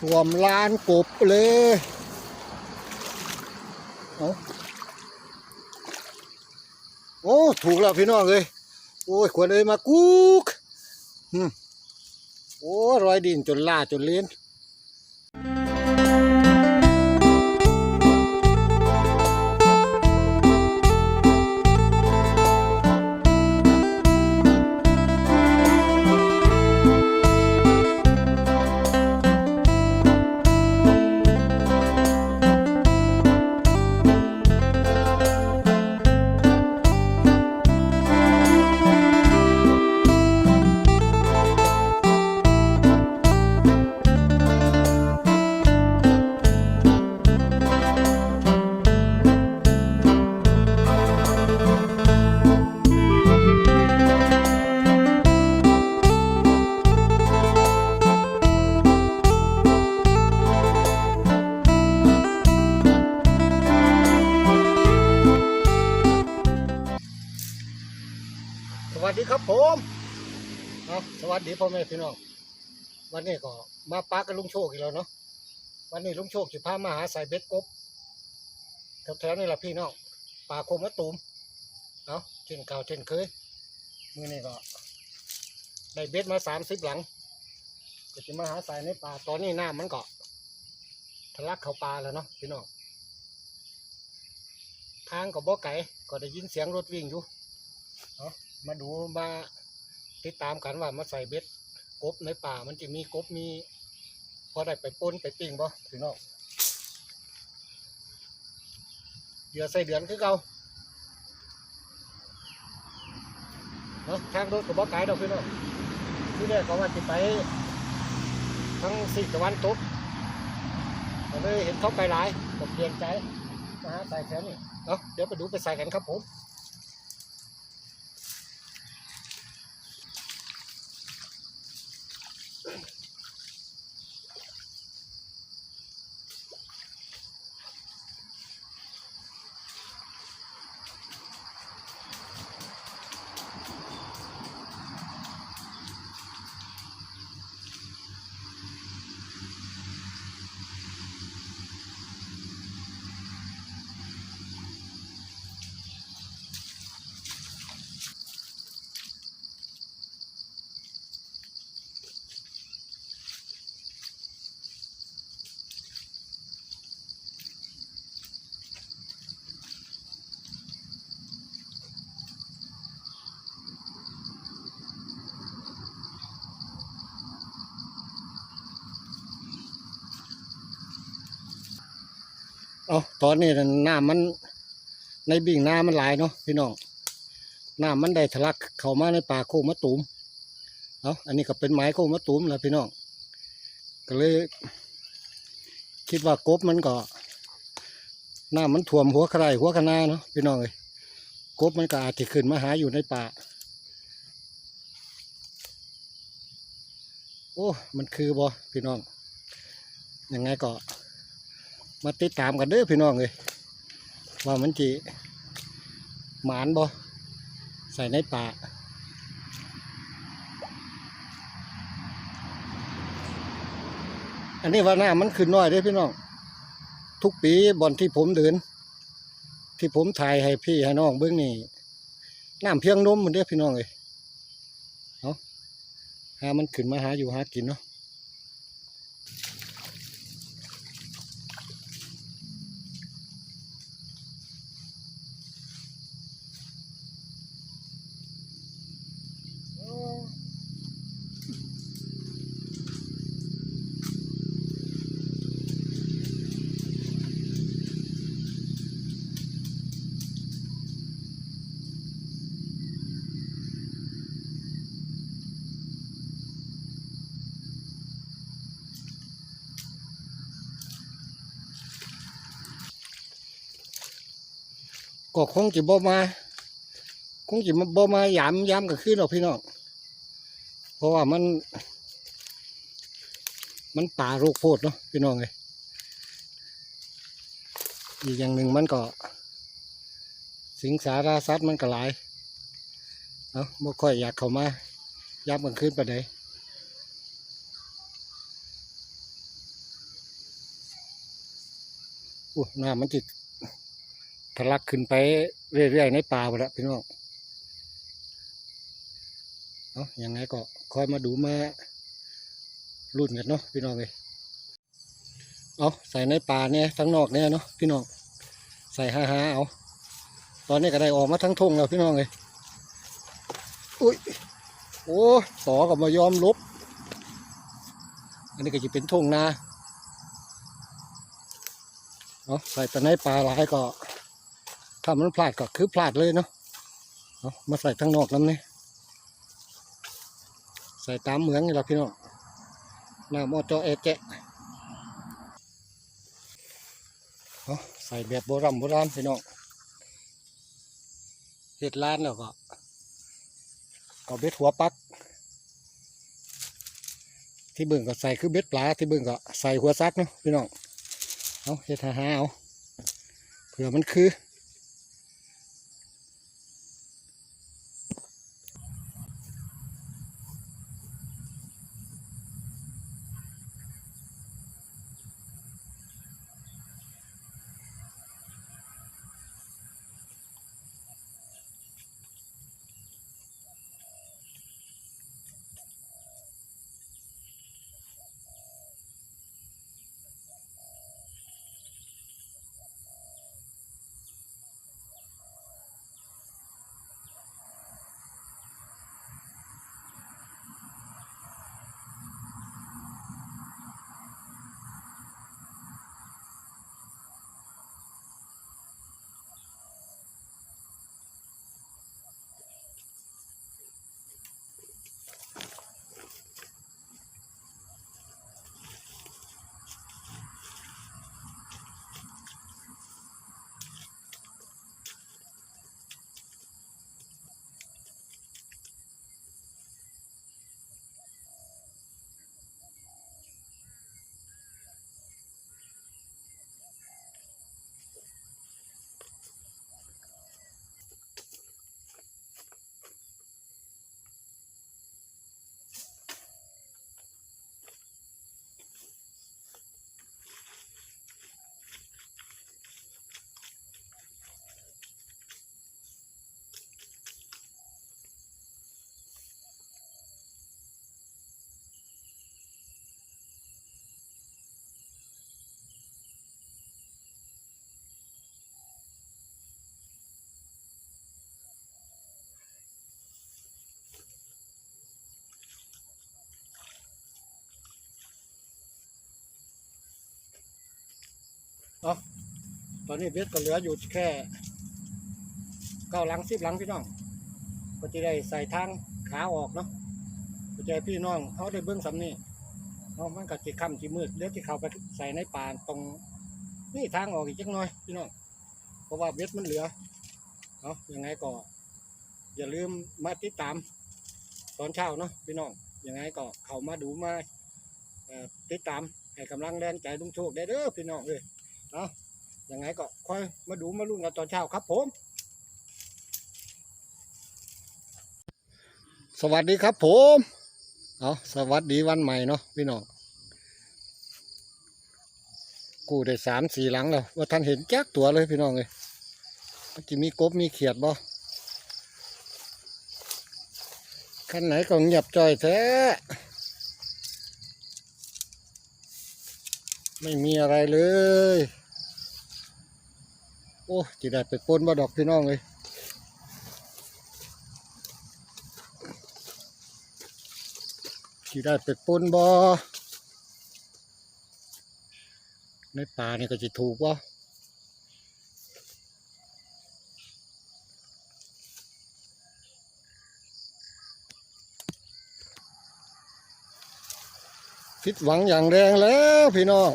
ท่วมลานกบเลยเอาโอ้ถูกแล้วพี่น้องเลยโอ้ยควรเลยมากุ๊กโอ้รอยดินจนล่าจนเลี้ยน วัสดีพ่อแม่พี่น้องวันนี้ก็มาปากับลุงโชคอีกแล้วเนาะวันนี้ลุงโชคจะพามาหาใส่เบ็ดกบแถวๆนี่แหละพี่น้องป่าโคมมะตูมเอาะเช่นเก่าเช่นเคยมือนี่ก็ได้เบ็ดมาสามสิบหลังก็จะมาหาใส่ในป่าตอนนี้หน้ำมันก็ทะลักเข้าป่าแล้วเนาะพี่น้องทางก็บ่ไก่ก็ได้ยินเสียงรถวิ่งอยู่เนาะมาดูมาติดตามกันว่ามาใส่เบ็ด กบในป่ามันจะมีกบมี พอได้ไปปนไปปิ้งบ่พี่น้องเดือใส่เดือนคือเก่าเนาะทางรถกับบ่ไกลดอกพี่น้องที่แรกก็ว่าจะไปทั้งสี่ตะวันตกก็เลยเห็นเขาไปหลายก็เปลี่ยนใจมาหาใส่แถวนี้เนาะเดี๋ยวไปดูไปใส่กันครับผม เอาตอนนี้น่ะน้ำมัน ในบิ่งน้ำมันหลายเนาะพี่น้องน้ำมันได้ทะลักเข้ามาในป่าโคมะตูมเอาอันนี้ก็เป็นไม้โคมะตูมแล้วพี่น้องก็เลย คิดว่ากบมันก็น้ำมันท่วมหัวใครหัวคะนาเนาะพี่น้องเลยกบมันก็อาจจะขึ้นมาหาอยู่ในป่าโอ้ มันคือบ่พี่น้อง ยังไงก็ มาติดตามกันเด้อพี่น้องเลยว่ามันจีหมานบ่ใส่ในป่าอันนี้ว่าหน้ามันขึ้นน้อยเด้อพี่น้อง ทุกปีบอนที่ผมเดิน ที่ผมถ่ายให้พี่ให้น้องเบื้องนี่น้ำเพียงนมเหมือนเด้อพี่น้องเลยเอาะหามันขึ้นมาหาอยู่หากินเนาะ ก็คงจะบ่มา คงจะมาบ่มายามยามกับคืนหรอกพี่น้องเพราะว่ามัน มันป่าโรคโพดเนาะพี่น้องเลยอีกอย่างหนึ่งมันก็ สิงสาราสัตว์มันก็หลายเนาะบ่ค่อยอยากเข้ามายามกลางคืนไปานอู้น้ำมันจิ ทะลักขึ้นไปเรื่อยๆในป่าไปแล้วพี่น้องเอาอย่างไงก็คอยมาดูมารุ่นกันเนาะพี่น้องเลยเอาใส่ในป่าเนี่ยทั้งนอกเนี่ยเนาะพี่น้องใส่ห้าห้าเอาตอนนี้ก็ได้ออกมาทั้งทงแล้วพี่น้องเลยอุ้ยโอ้ต่อกับมายอมลบ อันนี้ก็จะเป็นทงนาเอาใส่แต่ในปลาหลายก็ ถ้ามันพลาดก็คือพลาดเลยเนาะเอามาใส่ทั้งนอกน้ำนี่ใส่ตามเหมืองนี่แหละพี่น้องหน้ามอจอเอเจเอาใส่แบบโบราณโบราณพี่น้องเห็ดล้านแล้วก็ก็เบ็ดหัวปัก ที่เบิ่งก็ใส่คือเบ็ดปลาที่เบิ่งก็ใส่หัวซักเนาะพี่น้องเอาเฮ็ดหาหาเอาเผื่อมันคือ ตอนนี้เบ็ดก็เหลืออยู่แค่เก้าหลังสิบหลังพี่น้อง ก็จะได้ใส่ทางขาออกเนาะก็จะให้พี่น้องเขาได้เบื้องสำนี่เนามันก็จะค่ำจะมืดเดี๋ยวที่เขาไปใส่ในป่าตรงนี่ทางออกอีกจักหน่อยพี่น้อง เพราะว่าเบ็ดมันเหลือเนาะยังไงก็อย่าลืมมาติดตามตอนเช้าเนาะพี่น้องยังไงก็เข้ามาดูมาติดตามให้กำลังแรงใจลุงโชคได้เด้อพี่น้องเลย เนาะยังไงก็ค่อยมาดูมาลุ้นกันตอนเช้าครับผม สวัสดีครับผมเอาสวัสดีวันใหม่เนาะพี่น้องกูได้สามสี่หลังแล้วว่าท่านเห็นแจ๊กตัวเลยพี่น้องเลยมันจะมีกบมีเขียดบ่คันไหนก็เงียบจ่อยแท้ไม่มีอะไรเลย อ้จีได้ไปปนบ่ดอกพี่น้องเลยที่ได้ไปปนบ่ในป่านี่ก็จะถูกบ่ผิดหวังอย่างแรงแล้วพี่น้อง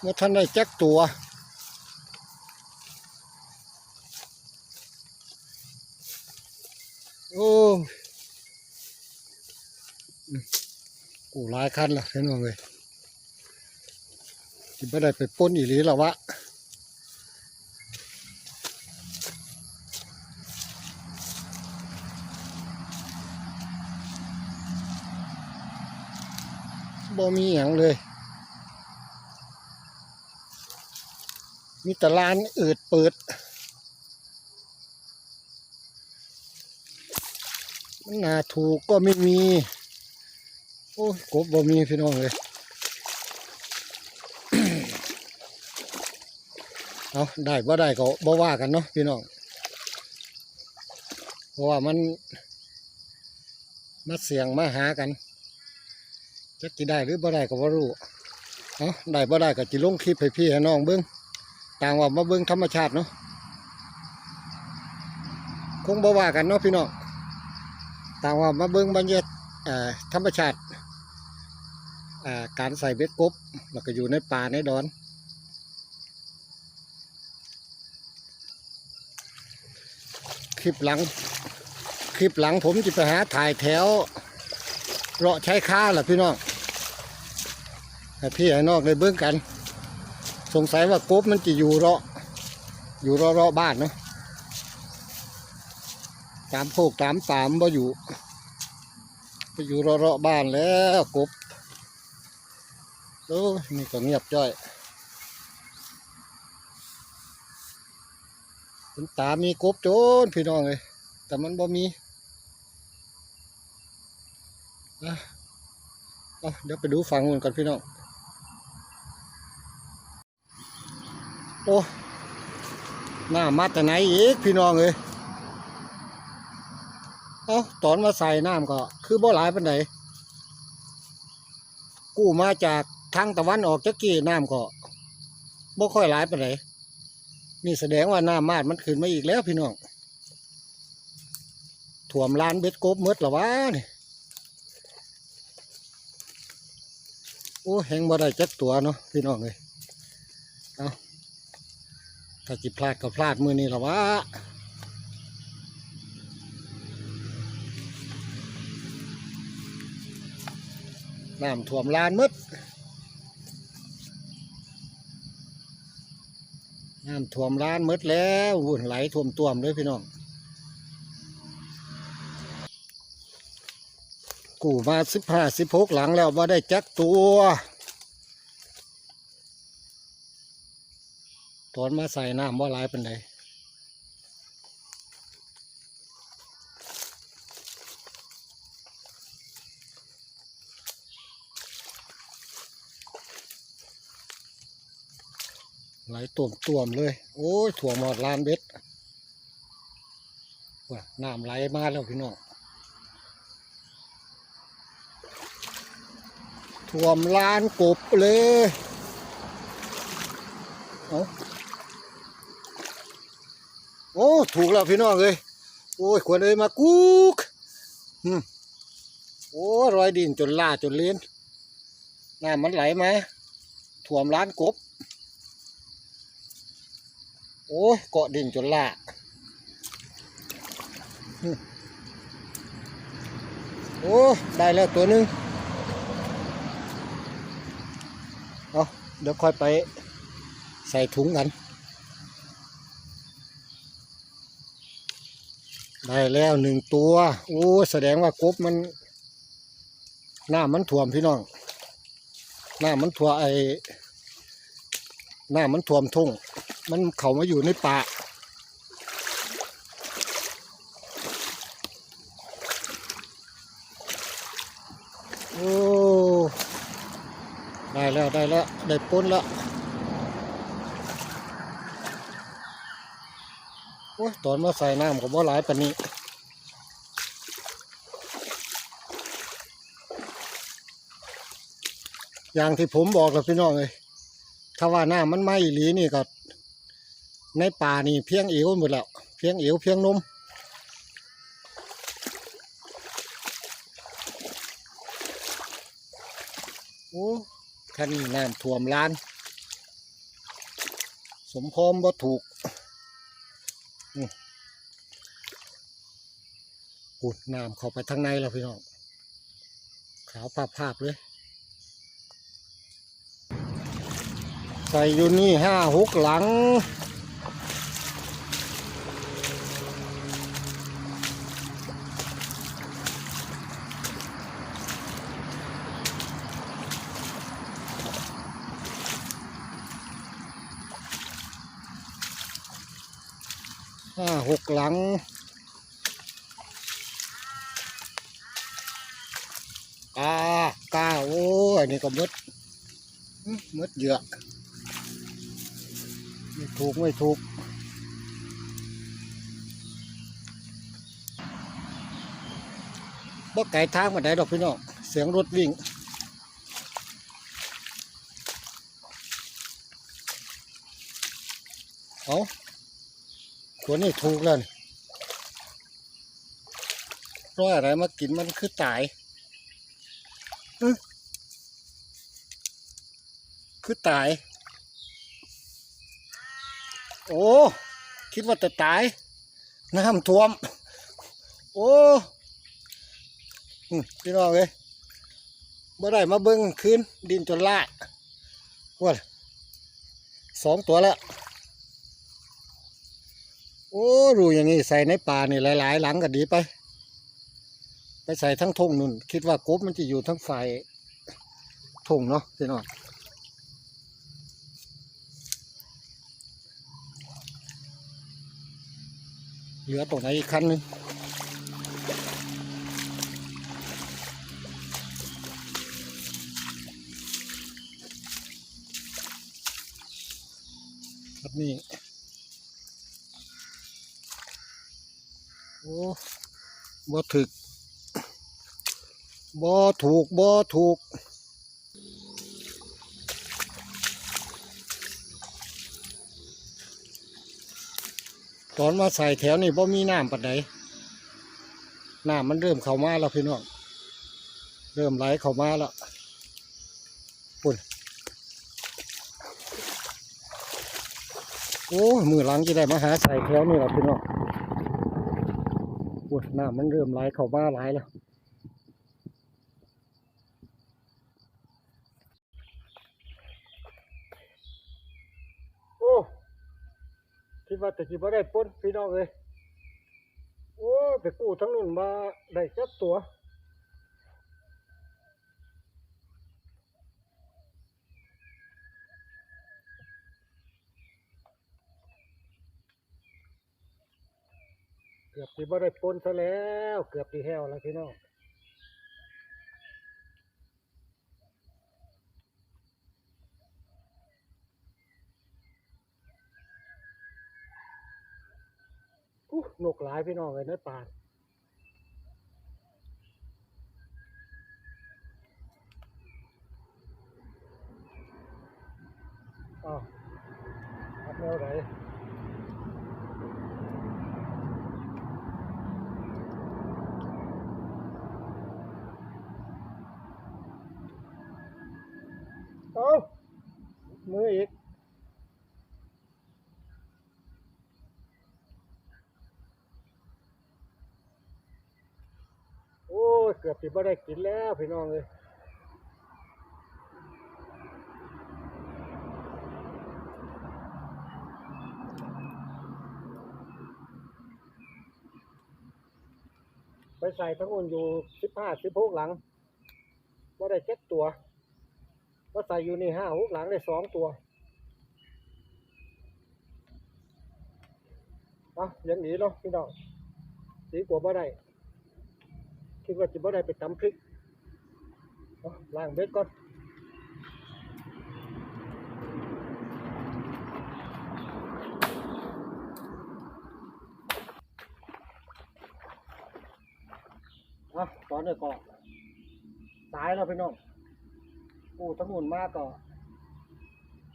เมื่อท่านได้แจ็คตัว โอ้ กูหลายคันละเห็นว่าเลยที่ไม่ได้ไปป้นอีหลีหรอวะบ่มีอย่างเลย มีแต่ร้านอืดเปิดมันนาถูกก็ไม่มี โอ้ยกบบ่มีพี่น้องเลยเอาได้บ่ได้ก็บ่ว่ากันเนาะพี่น้องเพราะว่ามันมาเสียงมาหากันจะกี่ได้หรือบ่ได้ก็บ่รู้เอาได้บ่ได้ก็จิลงคลิปให้พี่ให้น้องเบิ้งต่างว่ามาเบิ้งธรรมชาติเนาะคงบ่ว่ากันเนาะพี่น้องต่างว่ามาเบิ้งบรรยากาศธรรมชาติ การใส่เบ็ดกบแล้วก็อยู่ในป่าในดอน คลิปหลัง คลิปหลังผมจะไปหาถ่ายแถวเลาะใช้ค้าแหละพี่น้องพี่ให้นอกในเบื้องกัน สงสัยว่ากบมันจะอยู่เลาะอยู่เลาะเลาะบ้านเนาะตามโคกตามตามบ่อยู่ ไปอยู่เลาะเลาะบ้านแล้วกบ โอ้นี่ก็เงียบจ้อยคุณตามีกบโจนพี่น้องเลย แต่มันบ่มีอะเอาเดี๋ยวไปดูฝั่งนู้นก่อนพี่น้อง โอ้หน้ามาแต่ไหนอีกพี่น้องเอ้ยเอาตอนมาใส่น้ำก็ คือบ่หลายปันไดกู้มาจาก ทางตะวันออกจักกี้น้ำก็บ่ค่อยหลายปันไดนี่แสดงว่าน้ำมาดมันขึ้นมาอีกแล้วพี่น้องถ่วมลานเบ็ดกบมืดละวะนี่โอ้แหงบ่ได้จักตัวเนาะพี่น้องเลยเอาถ้าจิพลาดก็พลาดมือนี้ละวะน้ำถ่วมลานมืด น้ำท่วมลานมืดแล้ววุ่นไหลท่วมต่วมเลยพี่น้อง กูมาสิบห้าสิบหกหลังแล้วว่าได้จักตัว ตอนมาใส่น้ำว่าหลายเป็นได ลต่วมต่วมเลย โอ้ยถั่วหมอดลานเบ็ดว่าน้ำไหลมาแล้วพี่น้องท่วมลานกบเลยเอาโอ้ ถูกแล้วพี่น้องเลยโอ้ยควรเลยมากุ๊กโอ้รอยดินจนล่าจนเลี้ยนน้ำมันไหลมาท่วมลานกบ โอ้ยเกาะดินจนล่าอืมโอ้ได้แล้วตัวหนึ่งเอาเดี๋ยวค่อยไปใส่ถุงกัน ได้แล้วหนึ่งตัว โอ้แสดงว่ากบมัน หน้ามันท่วมพี่น้อง หน้ามันท่วไอ้หน้ามันท่วมทุ่ง มันเขามาอยู่ในป่าโอ้ได้แล้ว ได้แล้ว ได้ป้นแล้วโอ้ยตอนมาใส่น้ำก็บ่หลายปานนี้อย่างที่ผมบอกกับพี่น้องเลยถ้าว่าน้ำมันไม้อีหลีนี่ก็ ในป่านี่เพียงเอวหมดแล้ว เพียงเอวเพียงนมโอ้คันนี้น้ำท่วมล้าน สมพรบ่ถูกอุดน้ำเข้าไปทางในแล้วพี่น้อง ขาวภาพๆเลย ใส่อยู่นี่ห้าหกหลัง ห้าหกหลัง กากาโอ้ยนี่ก็มดมดเยอะไม่ถูกไม่ถูกบ่ไก่ทางมาได้ดอกพี่น้อง เสียงรถวิ่งเอา ตัวนี้ถูกแล้วนี่เพราะอะไรมากินมันคือตายคือตาย โอ้ คิดว่าจะตาย น้ำท่วม โอ้พี่น้องเลยเมื่อไรมาเบิ้งคืนดินจนละว่าสองตัวแล้ว โอ้รูอย่างนี้ใส่ในป่านี่หลาย ๆ หลังก็ดีไป ไปใส่ทั้งทงนุ่น คิดว่ากบมันจะอยู่ทั้งฝ่ายทงเนาะพี่น้องเหลือตรงไหนอีกคันหนึงครับนี่ โอ้ บ่ถึกบ่ถูกบ่ถูกตอนมาใส่แถวนี่บ่มีน้ำปัดใดน้ำมันเริ่มเข้ามาแล้วพี่น้อง เริ่มไหลเข้ามาแล้วปุ่นโอ้ มือหลังจะได้มาหาใส่แถวนี่แล้วพี่น้อง ปุ่นน้ำมันเริ่มไหลเข้ามาไหลายแล้วโอ้คิดว่าแต่คิดว่าได้ปนพี่น้องเลยโอ้ไปกู้ทั้งนุ่นมาได้จับตัว กือบที่บ่ได้ปนซะแล้ว เกือบที่แห้วแล้วพี่น้องอู้นกหลายพี่น้องเลยในป่าอ้าวอัดแนวไหน เอามืออีก โอ้ย เกือบที่บ่ได้กินแล้วพี่น้องเลยไปใส่ทั้งอุ่นอยู่สิบห้าสิบหกหลังบ่าได้เจ็ดตัวก็ใส่อยู่นี่ห้าหกหลังได้สองตัวอะยังหนีเนาะพี่น้องดีกว่าบ่ได้ คิดว่าจะบ่ได้ไปตำพริกล้างเบ็ดก่อนอะตอนนี้ก็ตายแล้วพี่น้องโอ้ทั้งหมดมากก็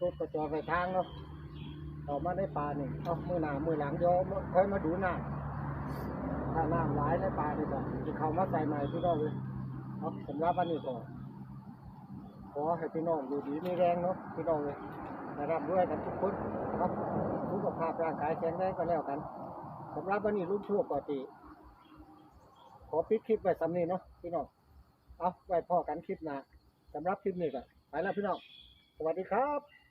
รถกระจอดไปทางเนาะต่อมาในป่านี่เอามือหนามือหลังเดี๋ยวค่อยมาดูหน้า ถ้าน้ำร้ายในป่านี่ก็จะเข้ามาใส่ใหม่พี่น้องเลยเอาสำหรับวันนี้ก็ขอให้พี่น้องอยู่ดีมีแรงเนาะพี่น้องเลยนะครับด้วยกันทุกคนครับสุขภาพร่างกายแข็งแรงก็แล้วกันสำหรับวันนี้ลูกชั่วปกติ ขอปิดคลิปไว้สำนีเนาะพี่น้องเอาไว้พ่อกันคลิปหน้าสำหรับคลิปนี้ก็ไปแล้วพี่น้องสวัสดีครับ